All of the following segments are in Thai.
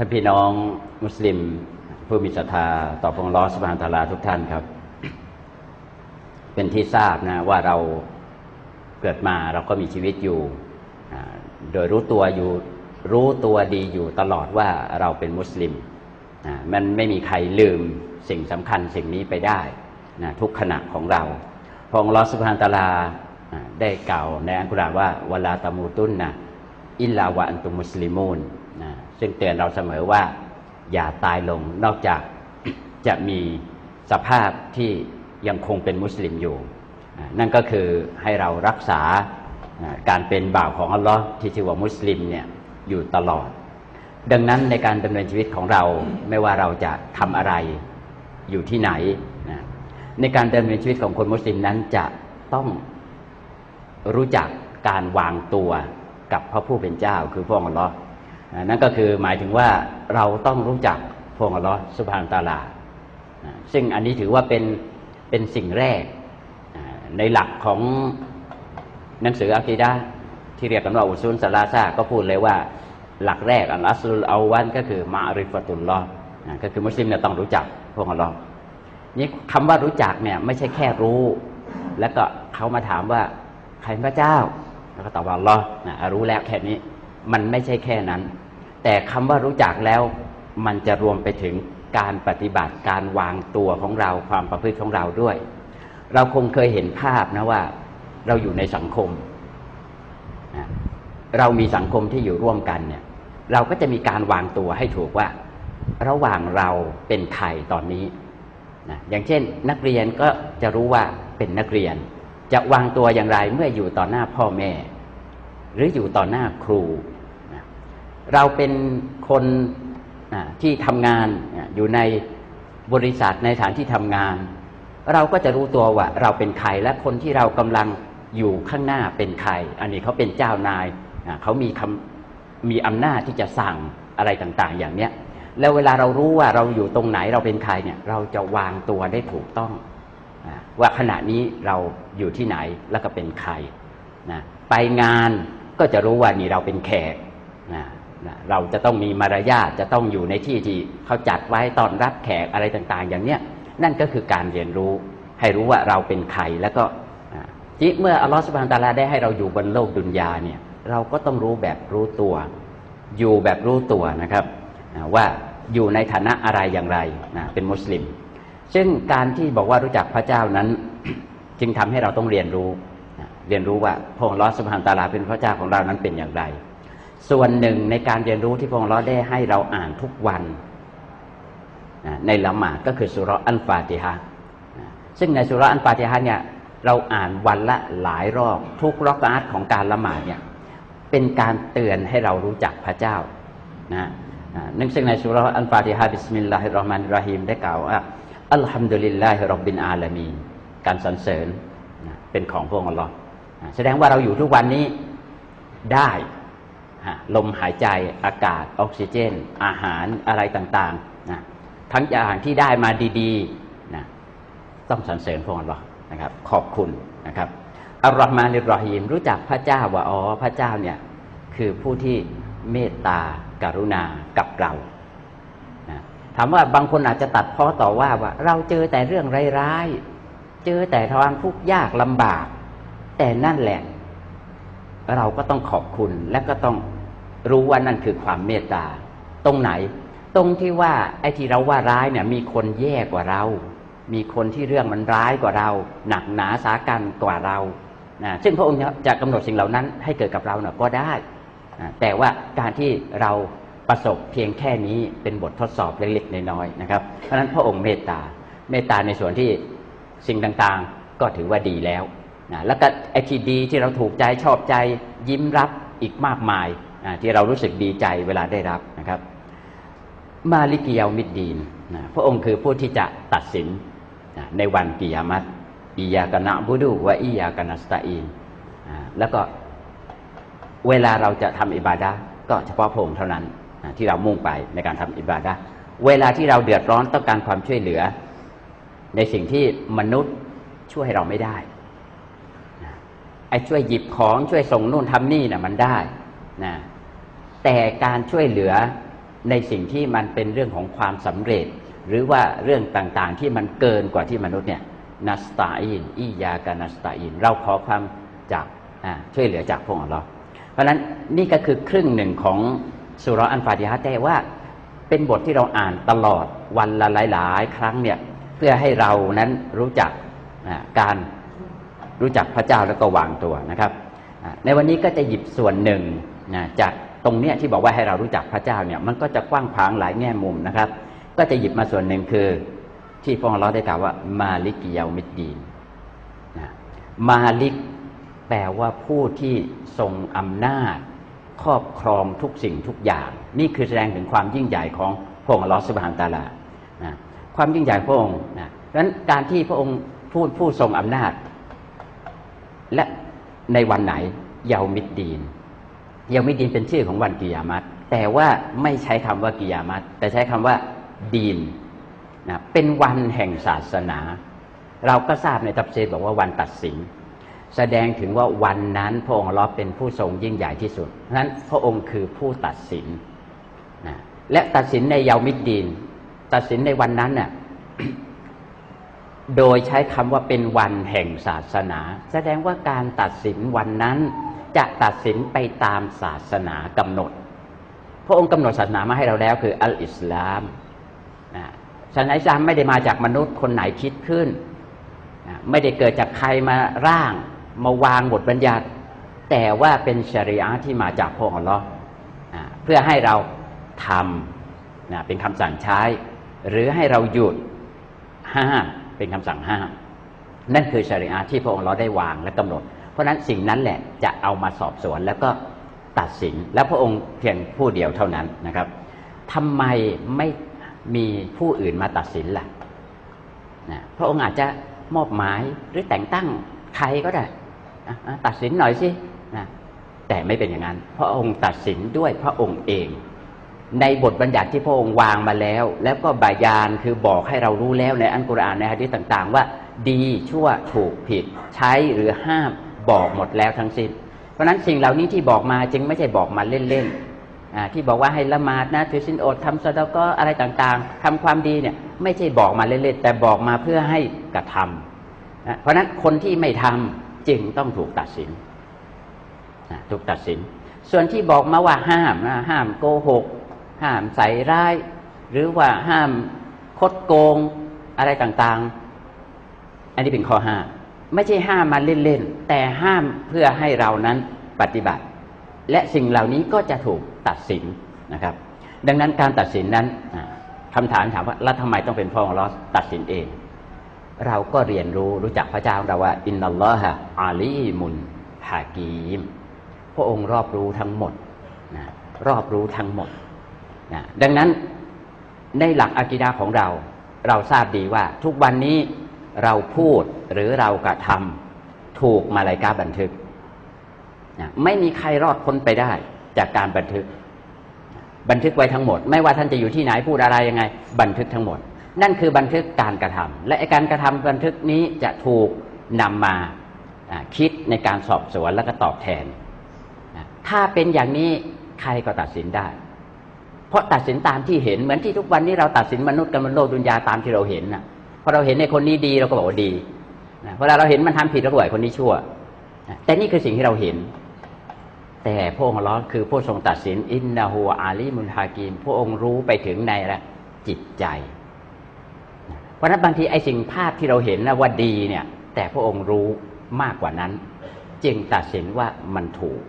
ท่านพี่น้องมุสลิม ผู้มีศรัทธาต่อพระองค์ลอสบานตาลาทุกท่านครับ เป็นที่ทราบนะว่าเราเกิดมาเราก็มีชีวิตอยู่ โดยรู้ตัวอยู่รู้ตัวดีอยู่ตลอดว่าเราเป็นมุสลิมมันไม่มีใครลืมสิ่งสำคัญสิ่งนี้ไปได้นะทุกขณะของเราพระองลอสบานตาลาได้กล่าวในอัลกุรานว่าวลาตามูตุนนะอิลลาวะอันตุมุสลิมูน ซึ่งเตือนเราเสมอว่า อย่าตายลงนอกจากจะมีสภาพที่ยังคงเป็นมุสลิมอยู่ นั่นก็คือให้เรารักษาการเป็นบ่าวของอัลลอฮ์ที่ชื่อว่ามุสลิมเนี่ยอยู่ตลอด ดังนั้นในการดำเนินชีวิตของเราไม่ว่าเราจะทำอะไรอยู่ที่ไหนนะในการดำเนินชีวิตของคนมุสลิมนั้นจะต้องรู้จักการวางตัวกับพระผู้เป็นเจ้าคือพระองค์อัลลอฮ์ นั่นก็คือหมายถึงว่าเราต้องรู้จักพระองอัลลอฮ์สุบฮานตาลา ซึ่งอันนี้ถือว่าเป็นเป็นสิ่งแรกในหลักของหนังสืออะกีดะที่เรียกกันว่าอุซุนสลาซาก็พูดเลยว่าหลักแรกอัลอัสลุลอาวันก็คือมาริฟตุลลอฮ์อ่าก็คือมุสลิมเนี่ยต้องรู้จักพวกอัลลอฮ์นี่คำว่ารู้จักเนี่ยไม่ใช่แค่รู้ แล้วก็เขามาถามว่าใครเป็นพระเจ้า แล้วก็ตอบว่าอัลลอฮ์นะรู้แล้วแค่นี้ มันไม่ใช่แค่นั้น แต่คำว่ารู้จักแล้วมันจะรวมไปถึงการปฏิบัติการวางตัวของเราความประพฤติของเราด้วย เราคงเคยเห็นภาพนะว่า เราอยู่ในสังคม เรามีสังคมที่อยู่ร่วมกันเนี่ย เราก็จะมีการวางตัวให้ถูกว่า ระหว่างเราเป็นใครตอนนี้นะอย่างเช่น นักเรียนก็จะรู้ว่าเป็นนักเรียน จะวางตัวอย่างไรเมื่ออยู่ต่อหน้าพ่อแม่ หรืออยู่ต่อหน้าครู เราเป็นคนที่ทำงานอยู่ในบริษัทในสถานที่ทำงาน เราก็จะรู้ตัวว่า เราเป็นใครและคนที่เรากำลังอยู่ข้างหน้าเป็นใคร อันนี้เขาเป็นเจ้านายเขามีคำมีอำนาจที่จะสั่งอะไรต่าง ๆ อย่างเนี้ยแล้วเวลาเรารู้ว่าเราอยู่ตรงไหนเราเป็นใครเนี่ยเราจะวางตัวได้ถูกต้อง ว่าขณะนี้เราอยู่ที่ไหนแล้วก็เป็นใครนะไปงานก็จะรู้ว่านี่เราเป็นแขกนะ เราจะต้องมีมารยาทจะต้องอยู่ในที่ที่เขาจัดไว้ตอนรับแขกอะไรต่างๆ อย่างเนี้ยนั่นก็คือการเรียนรู้ ให้รู้ว่าเราเป็นใครแล้วก็อ่าที่เมื่ออัลลอฮฺสุบฮานตะอาลาได้ให้เราอยู่บนโลกดุนยาเนี่ยเราก็ต้องรู้แบบรู้ตัว อยู่แบบรู้ตัวนะครับว่าอยู่ในฐานะอะไรอย่างไรนะเป็นมุสลิม ซึ่งการที่บอกว่ารู้จักพระเจ้านั้น จึงทำให้เราต้องเรียนรู้ เรียนรู้ว่าพระองค์ลอสสุบฮานตะอาลาเป็นพระเจ้าของเรานั้นเป็นอย่างไร ส่วนหนึ่งในการเรียนรู้ที่พระองค์ลอได้ให้เราอ่านทุกวันในละหมาดก็คือสุราอันฟาติฮะซึ่งในสุราอันฟาติฮะเนี่ยเราอ่านวันละหลายรอบทุกรอกอาร์ตของการละหมาดเนี่ยเป็นการเตือนให้เรารู้จักพระเจ้านะนื่งซึ่งในสุราอันฟาติฮะบิสมิลลาฮิรเราะห์มานิรเราะฮีมได้กล่าวว่าอัลฮัมดุลิลลาฮิร็อบบินอาลามีการสรรเสริญเป็นของพระองค์อัลลอฮ์แสดงว่าเราอยู่ทุกวันนี้ได้ ลมหายใจอากาศออกซิเจน อาหารอะไรต่างๆนะทั้งอย่างที่ได้มาดีๆนะต้องสรรเสริญพระองค์อัลลอฮ์นะครับ ขอบคุณนะครับอัลลอฮ์มานิรอฮีมรู้จักพระเจ้าว่าอ๋อพระเจ้าเนี่ยคือผู้ที่เมตตากรุณากับเรานะถามว่าบางคนอาจจะตัดพ้อต่อว่าว่า เราเจอแต่เรื่องร้ายๆเจอแต่ทางทุกข์ยากลำบาก แต่นั่นแหละ เราก็ต้องขอบคุณและก็ต้องรู้ว่านั่นคือความเมตตา ตรงไหน ตรงที่ว่าไอ้ที่เราว่าร้ายเนี่ย มีคนแย่กว่าเรา มีคนที่เรื่องมันร้ายกว่าเรา หนักหนาสากันกว่าเรานะซึ่งพระองค์จะกำหนดสิ่งเหล่านั้นให้เกิดกับเราเนี่ยก็ได้นะแต่ว่าการที่เราประสบเพียงแค่นี้เป็นบททดสอบเล็กๆน้อยๆนะครับ เพราะฉะนั้นพระองค์เมตตา เมตตาในส่วนที่สิ่งต่างๆ ก็ถือว่าดีแล้ว นะแล้วก็ไอ้ที่ดีที่เราถูกใจชอบใจยิ้มรับอีกมากมายนะที่เรารู้สึกดีใจเวลาได้รับนะครับ มาลิกิยามิดดีนนะพระองค์คือผู้ที่จะตัดสินนะในวันกิยามัตอียากนะบุดูวะอียากนัสตาอีนนะแล้วก็เวลาเราจะทำอิบาดะก็เฉพาะพระองค์เท่านั้นนะที่เรามุ่งไปในการทำอิบาดะเวลาที่เราเดือดร้อนต้องการความช่วยเหลือ ในสิ่งที่มนุษย์ช่วยเราไม่ได้ ไอ้ช่วยหยิบของช่วยส่งนู่นทำนี่นะ่ะมันได้นะแต่การช่วยเหลือในสิ่งที่มันเป็นเรื่องของความสำเร็จ หรือว่าเรื่องต่างๆที่มันเกินกว่าที่มนุษย์เนี่ยนัสตาอินอียากานัสตาอิน เราขอความจากช่วยเหลือจากพระองค์อัลลอฮ์เพราะฉะนั้นนี่ก็คือครึ่งหนึ่งของสุราะห์อันฟาติฮะแต่ว่าเป็นบทที่เราอ่านตลอดวันละหลาย ๆ ครั้งเนี่ยเพื่อให้เรานั้นรู้จักการ รู้จักพระเจ้าแล้วก็วางตัวนะครับ ในวันนี้ก็จะหยิบส่วนหนึ่งนะจากตรงเนี้ยที่บอกว่าให้เรารู้จักพระเจ้าเนี่ยมันก็จะกว้างขวางหลายแง่มุมนะครับ ก็จะหยิบมาส่วนหนึ่งคือ ที่พระองค์เราได้กล่าวว่า มาลิกิยามิดดีนนะมาลิกแปลว่าผู้ที่ทรงอำนาจ ครอบครองทุกสิ่งทุกอย่าง นี่คือแสดงถึงความยิ่งใหญ่ของพระองค์ลอสุบฮานตะอาลานะความยิ่งใหญ่พระองค์นะดังนั้นการที่พระองค์พูดผู้ทรงอำนาจ และในวันไหนเยามิดดีนเยามิดดีนเป็นชื่อของวันกิยามัตแต่ว่าไม่ใช้คำว่ากิยามัตแต่ใช้คำว่าดีนนะเป็นวันแห่งศาสนา เราก็ทราบในตับเซตบอกว่าวันตัดสิน แสดงถึงว่าวันนั้นพระองค์ลอเป็นผู้ทรงยิ่งใหญ่ที่สุดเพราะนั้นพระองค์คือผู้ตัดสินนะและตัดสินในเยามิดดีน ตัดสินในวันนั้นน่ะ โดยใช้คำว่าเป็นวันแห่งศาสนา แสดงว่าการตัดสินวันนั้นจะตัดสินไปตามศาสนากำหนด พระองค์กำหนดศาสนามาให้เราแล้วคืออัลอิสลามนะศาสนาอิสลามไม่ได้มาจากมนุษย์คนไหนคิดขึ้นนะไม่ได้เกิดจากใครมาร่างมาวางบทบัญญัติ แต่ว่าเป็นชริอะห์ที่มาจากพระองค์ลเลอฮ์นะเพื่อให้เราทำนะเป็นคำสั่งใช้ หรือให้เราหยุดห้าม เป็นคำสั่งห้าม นั่นคือชริอะห์ที่พระองค์เราได้วางและกำหนด เพราะฉะนั้นสิ่งนั้นแหละจะเอามาสอบสวนแล้วก็ตัดสินและพระองค์เพียงผู้เดียวเท่านั้นนะครับทำไมไม่มีผู้อื่นมาตัดสินล่ะนะพระองค์อาจจะมอบหมายหรือแต่งตั้งใครก็ได้ตัดสินหน่อยสินะแต่ไม่เป็นอย่างนั้น พระองค์ตัดสินด้วยพระองค์เอง ในบทบัญญัติที่พระองค์วางมาแล้ว แล้วก็บายานคือบอกให้เรารู้แล้วในอันกุรอานในฮะดีษต่างๆ ว่า ดีชั่วถูกผิด ใช้หรือห้ามบอกหมดแล้วทั้งสิ้น เพราะฉะนั้นสิ่งเหล่านี้ที่บอกมาจึงไม่ใช่บอกมาเล่นๆอ่าที่บอกว่าให้ละหมาดนะถือศีลอดทำสะดาก็อะไรต่างๆทำความดีเนี่ยไม่ใช่บอกมาเล่นๆแต่บอกมาเพื่อให้กระทำนะเพราะฉะนั้นคนที่ไม่ทำจึงต้องถูกตัดสินถูกตัดสิน ส่วนที่บอกมาว่าห้ามนะห้ามโกหก ห้ามใส่ร้าย หรือว่าห้ามคดโกงอะไรต่างๆ อันนี้เป็นข้อห้ามไม่ใช่ห้ามมาเล่นๆ แต่ห้ามเพื่อให้เรานั้นปฏิบัติ และสิ่งเหล่านี้ก็จะถูกตัดสินนะครับ ดังนั้นการตัดสินนั้นอ่าคำถามถามว่าแล้วทำไมต้องเป็นพ่อของเราตัดสินเอง เราก็เรียนรู้รู้จักพระเจ้าเราว่า อินนัลลอฮะอาลีมุนฮากีม พระองค์รอบรู้ทั้งหมดนะรอบรู้ทั้งหมด นะดังนั้นในหลักอากิดาของเรา เราทราบดีว่า ทุกวันนี้เราพูดหรือเรากระทำถูกมาลายกาบันทึกนะไม่มีใครรอดพ้นไปได้จากการบันทึก บันทึกไว้ทั้งหมด ไม่ว่าท่านจะอยู่ที่ไหนพูดอะไรยังไง บันทึกทั้งหมด นั่นคือบันทึกการกระทำและการกระทำบันทึกนี้จะถูกนำมาอ่าคิดในการสอบสวนแล้วก็ตอบแทน ถ้าเป็นอย่างนี้ใครก็ตัดสินได้ เพราะตัดสินตามที่เห็นเหมือนที่ทุกวันนี้เราตัดสินมนุษย์กันบนโลกดุนยาตามที่เราเห็นนะพอเราเห็นในคนนี้ดีเราก็บอกว่าดีนะเวลาเราเห็นมันทำผิดเราก็บอกว่าคนนี้ชั่วนะแต่นี่คือสิ่งที่เราเห็น แต่พระองค์อัลเลอคือผู้ทรงตัดสินอินนาฮูอาลีมุนฮากิมพระองค์รู้ไปถึงในละจิตใจ เพราะฉะนั้นบางทีไอ้สิ่งภาพที่เราเห็นนะว่าดีเนี่ย แต่พระองค์รู้มากกว่านั้น จึงตัดสินว่ามันถูก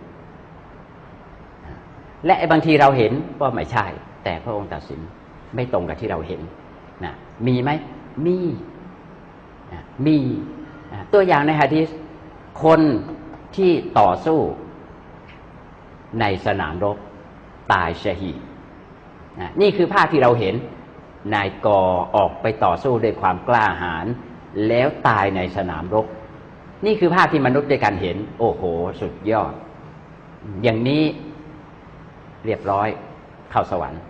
และบางทีเราเห็นว่าไม่ใช่ แต่พระองค์ตัดสินไม่ตรงกับที่เราเห็นนะมีไหมมีนะมีนะตัวอย่างในฮะดีษคนที่ต่อสู้ในสนามรบตายชะฮีดนะนี่คือภาพที่เราเห็นนายกอออกไปต่อสู้ด้วยความกล้าหาญแล้วตายในสนามรบ นี่คือภาพที่มนุษย์ด้วยกันเห็น โอ้โห สุดยอด อย่างนี้ เรียบร้อยเข้าสวรรค์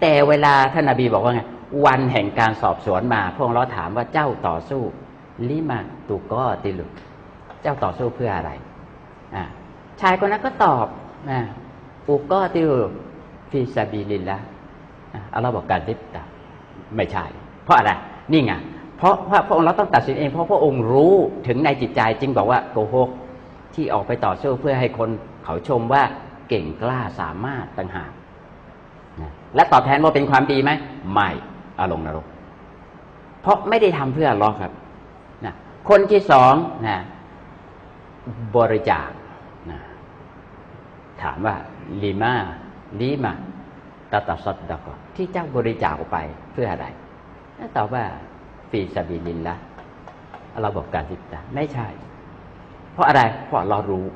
แต่เวลาท่านนาบีบอกว่าไงวันแห่งการสอบสวนมาพวกเราถามว่าเจ้าต่อสู้ลิมาตุก็ติลุเจ้าต่อสู้เพื่ออะไรอ่าชายคนนั้นก็ตอบนะอุก็ติลุฟิซาบิลิลละอัลลอฮ์บอกการติดตาไม่ใช่ เพราะอะไรนี่ไงเพราะพระองค์เราต้องตัดสินเองเพราะพระองค์รู้ถึงในจิตใจจึงบอกว่าโกหกที่ออกไปต่อสู้เพื่อให้คนเขาชมว่า เก่งกล้าสามารถต่างหากนะและตอบแทนว่าเป็นความดีไหมไม่อาลงนรก เพราะไม่ได้ทำเพื่ออัลลอครับนะคนที่สองนะบริจาคนะถามว่าลิมาลิมาตาตาสดดะกที่เจ้าบริจาคไปเพื่ออะไรตอบว่าฟีซาบิลินละเราบอกการติดตาไม่ใช่ เพราะอะไรเพราะเรารู้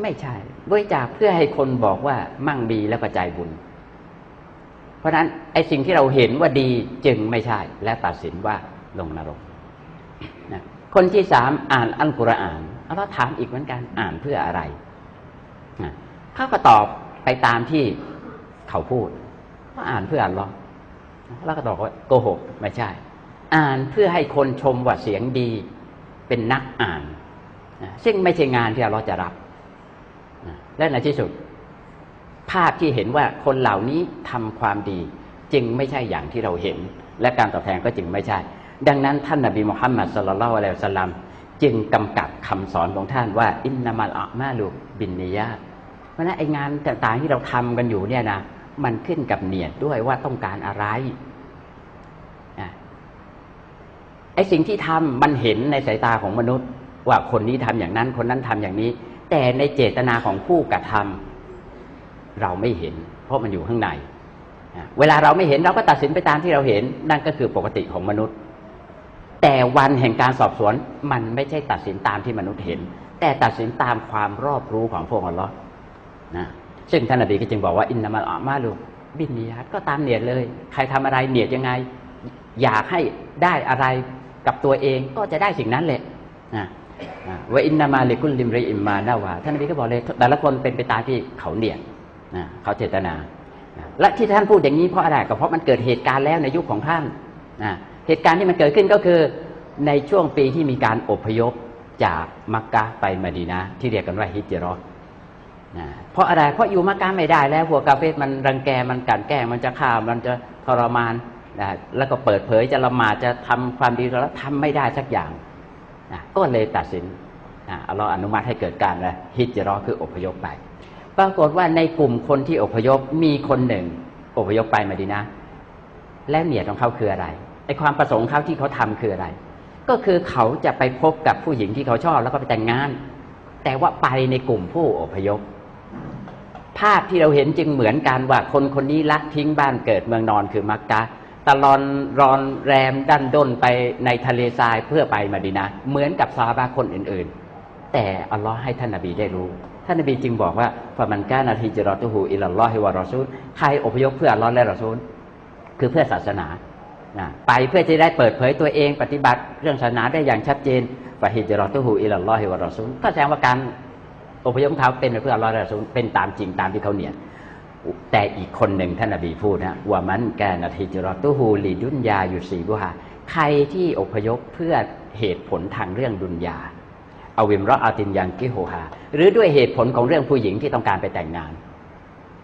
ไม่ใช่ บริจาคเพื่อให้คนบอกว่ามั่งมีแล้วก็ใจบุญ เพราะฉะนั้นไอ้สิ่งที่เราเห็นว่าดีจึงไม่ใช่ และตัดสินว่าลงนรกนะคนที่สามอ่านอัลกุรอานเราถามอีกเหมือนกันอ่านเพื่ออะไรนะเขาก็ตอบไปตามที่เขาพูดว่าอ่านเพื่ออัลลอฮ์แล้วก็ตอบว่าโกหกไม่ใช่ อ่านเพื่อให้คนชมว่าเสียงดี เป็นนักอ่านนะซึ่งไม่ใช่งานที่อัลลอฮ์จะรับ และในที่สุด ภาพที่เห็นว่าคนเหล่านี้ทำความดี จึงไม่ใช่อย่างที่เราเห็น และการตอบแทนก็จึงไม่ใช่ ดังนั้นท่านนบีมุฮัมมัดสุลลัลอะลัยสลัมจึงกำกับคำสอนของท่านว่า อินนามัลอะมาลุบินนิยาเพราะฉะนั้นไองานต่างๆที่เราทำกันอยู่เนี่ยนะมันขึ้นกับเนียดด้วยว่าต้องการอะไรไอสิ่งที่ทำมันเห็นในสายตาของมนุษย์ ว่าคนนี้ทำอย่างนั้น คนนั้นทำอย่างนี้ แต่ในเจตนาของผู้กระทำเราไม่เห็น เพราะมันอยู่ข้างใน เวลาเราไม่เห็นเราก็ตัดสินไปตามที่เราเห็น นั่นก็คือปกติของมนุษย์ แต่วันแห่งการสอบสวนมันไม่ใช่ตัดสินตามที่มนุษย์เห็น แต่ตัดสินตามความรอบรู้ของพระองค์อัลลอฮ์นะซึ่งท่านนบีก็จึงบอกว่าอินนามัลอามาลูบินนียัตก็ตามเนียดเลย ใครทำอะไรเนียดยังไง อยากให้ได้อะไรกับตัวเองก็จะได้สิ่งนั้นแหละนะ ว่าอินนามาลิกุลลิมริอิมมานาวาท่านนบีก็บอกเลย แต่ละคนเป็นไปตามที่เขาเนี่ยเขาเจตนา และที่ท่านพูดอย่างนี้เพราะอะไรก็เพราะมันเกิดเหตุการณ์แล้วในยุคของท่านเหตุการณ์ที่มันเกิดขึ้นก็คือในช่วงปีที่มีการอพยพจากมักกะไปมะดีนะ ที่เรียกกันว่าฮิจเราะห์นะเพราะอะไรเพราะอยู่มักกะไม่ได้แล้วพวกาเฟสมันรังแกมันกันแกล้งมันจะฆ่ามันจะทรมานนะแล้วก็เปิดเผยจะละหมาดจะทำความดีแล้วทำไม่ได้สักอย่าง ก็เลยตัดสินอัลเราอนุมัติให้เกิดการอะไรฮิจเราะห์คืออพยพไป ปรากฏว่าในกลุ่มคนที่อพยพมีคนหนึ่งอพยพไปมาดีนะ แล้วเนียดของเขาคืออะไรไอความประสงค์เขาที่เขาทำคืออะไร ก็คือเขาจะไปพบกับผู้หญิงที่เขาชอบแล้วก็ไปแต่งงาน แต่ว่าไปในกลุ่มผู้อพยพ ภาพที่เราเห็นจึงเหมือนกันว่าคนคนนี้ละทิ้งบ้านเกิดเมืองนอนคือมักกะ ตะลอนรอนแรมดันด้นไปในทะเลทรายเพื่อไปมาดีนะ เหมือนกับซาบาคนอื่นๆ แต่อัลลอฮ์ให้ท่านนบีได้รู้ ท่านนบีจึงบอกว่าฟะมันกานาฮิจรอตุฮูอิลลัลลอฮิวะรอซูลใครอพยพเพื่ออัลลอฮ์และรอซูลคือเพื่อศาสนานะไปเพื่อจะได้เปิดเผยตัวเองปฏิบัติเรื่องศาสนาได้อย่างชัดเจนฟะฮิจรอตุฮูอิลลัลลอฮิวะรอซูลก็แสดงว่าการอพยพเขาเป็นเพื่ออัลลอฮ์และรอซูลเป็นตามจริงตามที่เขาเนียด แต่อีกคนหนึ่งท่านนบีพูดนะว่ามันแกนาทิจรตุฮูลีดุนยาอยู่สีบุฮาใครที่อพยพเพื่อเหตุผลทางเรื่องดุนยาเอาวิมรออาตินยังกิโฮฮาหรือด้วยเหตุผลของเรื่องผู้หญิงที่ต้องการไปแต่งงาน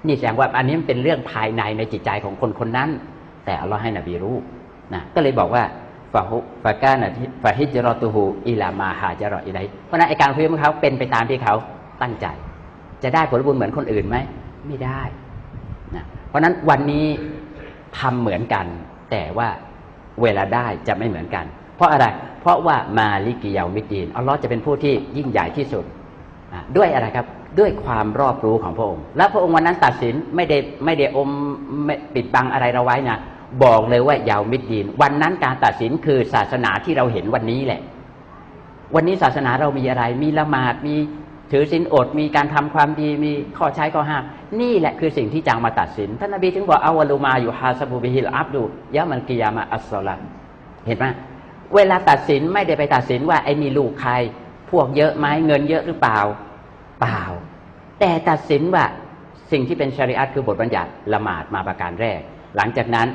นี่แสดงว่าอันนี้มันเป็นเรื่องภายในในจิตใจของคนคนนั้น แต่อัลลอฮ์ให้นบีรู้นะก็เลยบอกว่าฟาฮุฟากานะฟาฮิจรอตุฮูอิลามาฮาจรออิไลเพราะนั้นไอการพยพของเขาเป็นไปตามที่เขาตั้งใจ จะได้ผลบุญเหมือนคนอื่นไหมไม่ได้ เพราะฉะนั้นวันนี้ทำเหมือนกัน แต่ว่าเวลาได้จะไม่เหมือนกัน เพราะอะไร เพราะว่ามาลิกิยามิดีนอัลลอฮ์จะเป็นผู้ที่ยิ่งใหญ่ที่สุดด้วยอะไรครับด้วยความรอบรู้ของพระองค์ และพระองค์วันนั้นตัดสินไม่ได้ไม่ได้อมปิดบังอะไรเราไว้นะบอกเลยว่ายาวมิดดีน วันนั้นการตัดสินคือศาสนาที่เราเห็นวันนี้แหละ วันนี้ศาสนาเรามีอะไร มีละหมาดมีถือศีลอดมีการทำความดีมีข้อใช้ข้อห้าม นี่แหละคือสิ่งที่จางมาตัดสิน ท่านนบีถึงบอกอาวาลูมาอยู่ฮาซาบูบิฮิลอับดูยะมันกิยามะอัสซอลัมเห็นไหมเวลาตัดสินไม่ได้ไปตัดสินว่าไอ้นี่ลูกใคร พวกเยอะไหมเงินเยอะหรือเปล่า เปล่า แต่ตัดสินว่าสิ่งที่เป็นชริอัตคือบทบัญญัติละหมาดมาประการแรก หลังจากนั้น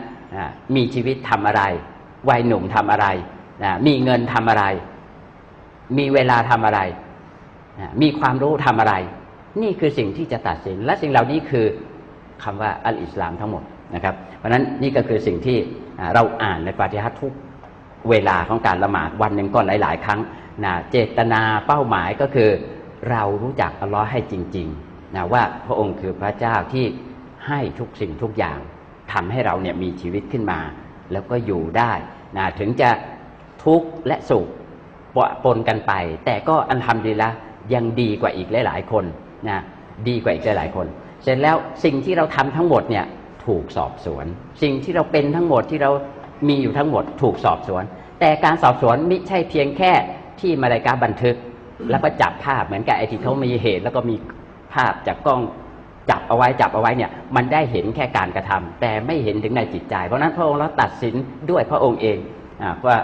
มีชีวิตทำอะไร วัยหนุ่มทำอะไร มีเงินทำอะไร มีเวลาทำอะไร มีความรู้ทำอะไร นี่คือสิ่งที่จะตัดสิน และสิ่งเหล่านี้คือคำว่าอัลอิสลามทั้งหมดนะครับ เพราะฉะนั้นนี่ก็คือสิ่งที่เราอ่านในฟาติฮะห์ทุกเวลาของการละหมาดวันหนึ่งก็หลาย ๆ ครั้งนะเจตนาเป้าหมายก็คือ เรารู้จักอัลลอฮ์ให้จริงๆนะว่าพระองค์คือพระเจ้าที่ให้ทุกสิ่งทุกอย่างทำให้เราเนี่ยมีชีวิตขึ้นมา แล้วก็อยู่ได้นะถึงจะทุกข์และสุขปะปนกันไป แต่ก็อันทำดีละยังดีกว่าอีกหลาย ๆ คน นะดีกว่าอีกหลายคน เสร็จแล้วสิ่งที่เราทำทั้งหมดเนี่ยถูกสอบสวน สิ่งที่เราเป็นทั้งหมดที่เรามีอยู่ทั้งหมดถูกสอบสวน แต่การสอบสวนไม่ใช่เพียงแค่ที่มาลายกาบันทึก แล้วก็จับภาพเหมือนกับไอ้ที่เขามีเหตุ แล้วก็มีภาพจากกล้องจับเอาไว้จับเอาไว้เนี่ยมันได้เห็นแค่การกระทำแต่ไม่เห็นถึงในจิตใจ เพราะนั้นพระองค์เราตัดสินด้วยพระองค์เองอว่า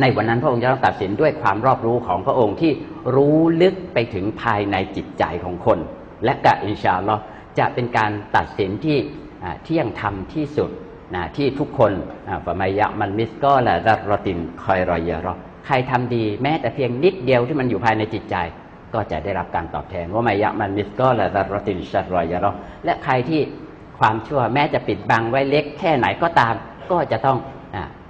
ในวันนั้นพระองค์จะต้องตัดสินด้วยความรอบรู้ของพระองค์ที่รู้ลึกไปถึงภายในจิตใจของคน และกะอินชาอัลลอฮ์จะเป็นการตัดสินที่เที่ยงธรรมที่สุดนะที่ทุกคนฟะมายะมันมิสก็ละดัรตินคอยรอยยารอใครทำดีแม้แต่เพียงนิดเดียวที่มันอยู่ภายในจิตใจ ก็จะได้รับการตอบแทน ว่ามายะมันมิสก็ละดัรตินชัดรอยยารอและใครที่ความชั่วแม้จะปิดบังไว้เล็กแค่ไหนก็ตาม ก็จะต้อง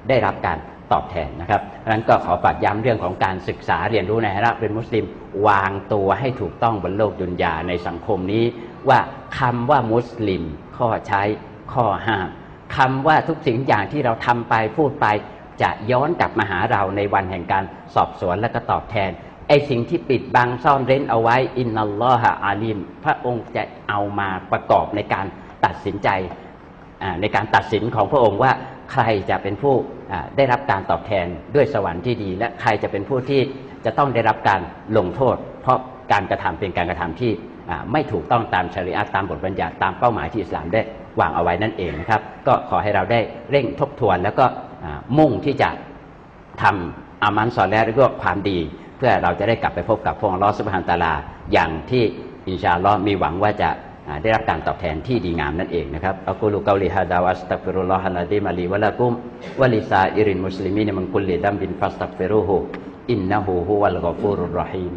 ได้รับการ ตอบแทนนะครับดังนั้นก็ขอฝากย้ำเรื่องของการศึกษาเรียนรู้ในฐานะเป็นมุสลิมวางตัวให้ถูกต้องบนโลกดุนยาในสังคมนี้ ว่าคำว่ามุสลิม ข้อใช้ข้อห้ามคำว่าทุกสิ่งอย่างที่เราทำไปพูดไป จะย้อนกลับมาหาเราในวันแห่งการสอบสวนและก็ตอบแทนไอสิ่งที่ปิดบังซ่อนเร้นเอาไว้อินนัลลอฮะอาลิม พระองค์จะเอามาประกอบในการตัดสินใจในการตัดสินของพระองค์ว่า ใครจะเป็นผู้ได้รับการตอบแทนด้วยสวรรค์ที่ดี และใครจะเป็นผู้ที่จะต้องได้รับการลงโทษ เพราะการกระทำเป็นการกระทำที่ไม่ถูกต้องตามชริอะตามบทบัญญัติตามเป้าหมายที่อิสลามได้วางเอาไว้นั่นเองนะครับ ก็ขอให้เราได้เร่งทบทวน แล้วก็มุ่งที่จะทำอามันสอนแล้วหรือว่าความดี เพื่อเราจะได้กลับไปพบกับพระองค์อัลอสุบฮานตาลา อย่างที่อินชาลอมีหวังว่าจะ ได้รับการตอบแทนที่ดีงามนั่นเองนะครับอักูลูกาลิฮะดาวัสตักฟิรุลลอฮะลาดีมาลีวะลากุมวะลิซาอิรินมุสลิมีนมันกุลลิดัมบินฟัสตักฟิรุฮูอินนะฮูฮุวัลกอฟูรุรรหีม